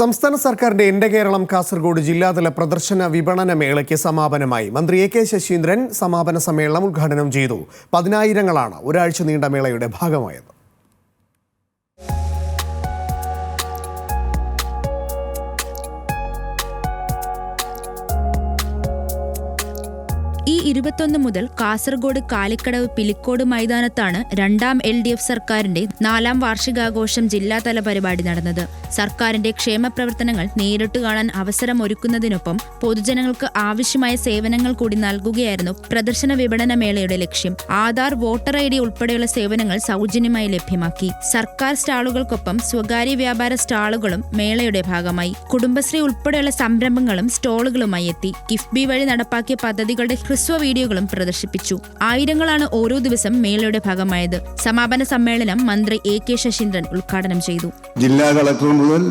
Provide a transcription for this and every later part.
സംസ്ഥാന സർക്കാരിന്റെ എന്റെ കേരളം കാസർഗോഡ് ജില്ലാതല പ്രദർശന വിപണന മേളയ്ക്ക് സമാപനമായി മന്ത്രി എ കെ ശശീന്ദ്രൻ സമാപന സമ്മേളനം ഉദ്ഘാടനം ചെയ്തു. പതിനായിരങ്ങളാണ് ഒരാഴ്ച നീണ്ട മേളയുടെ ഭാഗമായത്. ഈ ഇരുപത്തൊന്ന് മുതൽ കാസർഗോഡ് കാലിക്കടവ് പിലിക്കോട് മൈതാനത്താണ് രണ്ടാം എൽ ഡി എഫ് സർക്കാരിന്റെ നാലാം വാർഷികാഘോഷം ജില്ലാതല പരിപാടി നടന്നത്. സർക്കാരിന്റെ ക്ഷേമ പ്രവർത്തനങ്ങൾ നേരിട്ട് കാണാൻ അവസരം ഒരുക്കുന്നതിനൊപ്പം പൊതുജനങ്ങൾക്ക് ആവശ്യമായ സേവനങ്ങൾ കൂടി നൽകുകയായിരുന്നു പ്രദർശന വിപണന മേളയുടെ ലക്ഷ്യം. ആധാർ വോട്ടർ ഐ ഡി ഉൾപ്പെടെയുള്ള സേവനങ്ങൾ സൗജന്യമായി ലഭ്യമാക്കി. സർക്കാർ സ്റ്റാളുകൾക്കൊപ്പം സ്വകാര്യ വ്യാപാര സ്റ്റാളുകളും മേളയുടെ ഭാഗമായി. കുടുംബശ്രീ ഉൾപ്പെടെയുള്ള സംരംഭങ്ങളും സ്റ്റോളുകളുമായി എത്തി. കിഫ്ബി വഴി നടപ്പാക്കിയ പദ്ധതികളുടെ ഹ്രസ്വ വീഡിയോകളും പ്രദർശിപ്പിച്ചു. ആയിരങ്ങളാണ് ഓരോ ദിവസം മേളയുടെ ഭാഗമായത്. സമാപന സമ്മേളനം മന്ത്രി എ കെ ശശീന്ദ്രൻ ഉദ്ഘാടനം ചെയ്തു. ജില്ലാ കളക്ടർ മുതൽ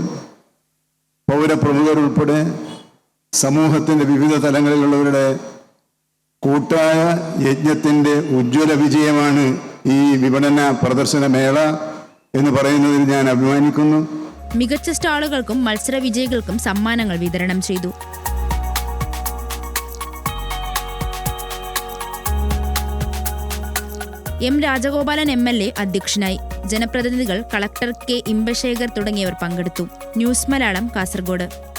പൗരപ്രമുഖർ ഉൾപ്പെടെ സമൂഹത്തിന്റെ വിവിധ തലങ്ങളിലുള്ളവരുടെ കൂട്ടായ യജ്ഞത്തിന്റെ ഉജ്ജ്വല വിജയമാണ് ഈ വിപണന പ്രദർശന മേള എന്ന് പറയുന്നതിൽ ഞാൻ അഭിമാനിക്കുന്നു. മികച്ച സ്റ്റാളുകൾക്കും മത്സര വിജയികൾക്കും സമ്മാനങ്ങൾ വിതരണം ചെയ്തു. M Rajagopalan M L A അധ്യക്ഷനായി. ജനപ്രതിനിധികൾ കളക്ടർ കെ ഇമ്പശേഖർ തുടങ്ങിയവർ പങ്കെടുത്തു. ന്യൂസ് മലയാളം കാസർഗോഡ്.